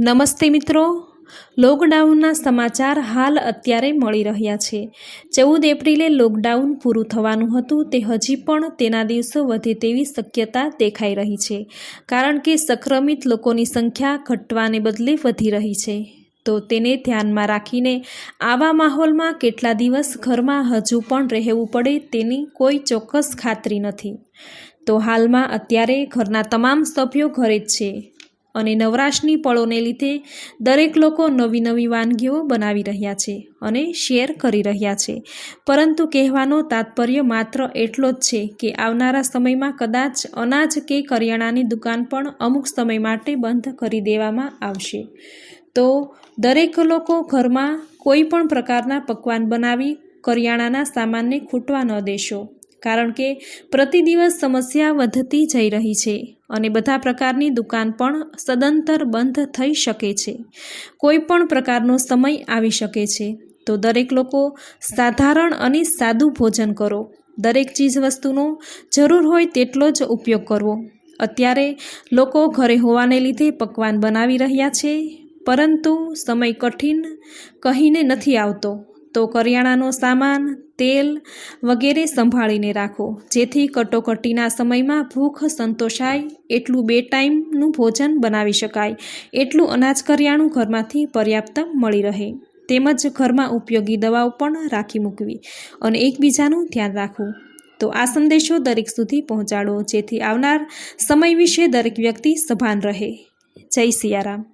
નમસ્તે મિત્રો. લોકડાઉનના સમાચાર હાલ અત્યારે મળી રહ્યા છે. ચૌદ એપ્રિલે લોકડાઉન પૂરું થવાનું હતું. તે હજી પણ તેના દિવસો વધે તેવી શક્યતા દેખાઈ રહી છે. કારણ કે સંક્રમિત લોકોની સંખ્યા ઘટવાને બદલે વધી રહી છે. તો તેને ધ્યાનમાં રાખીને આવા માહોલમાં કેટલા દિવસ ઘરમાં હજુ પણ રહેવું પડે તેની કોઈ ચોક્કસ ખાતરી નથી. તો હાલમાં અત્યારે ઘરના તમામ સભ્યો ઘરે જ છે. અને નવરાશની પળોને લીધે દરેક લોકો નવી નવી વાનગીઓ બનાવી રહ્યા છે અને શેર કરી રહ્યા છે. પરંતુ કહેવાનો તાત્પર્ય માત્ર એટલો જ છે કે આવનારા સમયમાં કદાચ અનાજ કે કરિયાણાની દુકાન પણ અમુક સમય માટે બંધ કરી દેવામાં આવશે. તો દરેક લોકો ઘરમાં કોઈ પણ પ્રકારના પકવાન બનાવી કરિયાણાના સામાનને ખૂટવા ન દેશો. કારણ કે પ્રતિ દિવસ સમસ્યા વધતી જઈ રહી છે અને બધા પ્રકારની દુકાન પણ સદંતર બંધ થઈ શકે છે. કોઈ પણ પ્રકારનો સમય આવી શકે છે. તો દરેક લોકો સાધારણ અને સાદું ભોજન કરો. દરેક ચીજ વસ્તુનો જરૂર હોય તેટલો જ ઉપયોગ કરવો. અત્યારે લોકો ઘરે હોવાને લીધે પકવાન બનાવી રહ્યા છે, પરંતુ સમય કઠિન કહીને નથી આવતો. તો કરિયાણાનો સામાન, તેલ વગેરે સંભાળીને રાખો. જેથી કટોકટીના સમયમાં ભૂખ સંતોષાય, એટલું બે ટાઈમનું ભોજન બનાવી શકાય. એટલું અનાજ કરિયાણું ઘરમાંથી પર્યાપ્ત મળી રહે. તેમજ ઘરમાં ઉપયોગી દવાઓ પણ રાખી મૂકવી. અને એકબીજાનું ધ્યાન રાખવું. તો આ સંદેશો દરેક સુધી પહોંચાડો, જેથી આવનાર સમય વિશે દરેક વ્યક્તિ સભાન રહે. જય સિયારામ.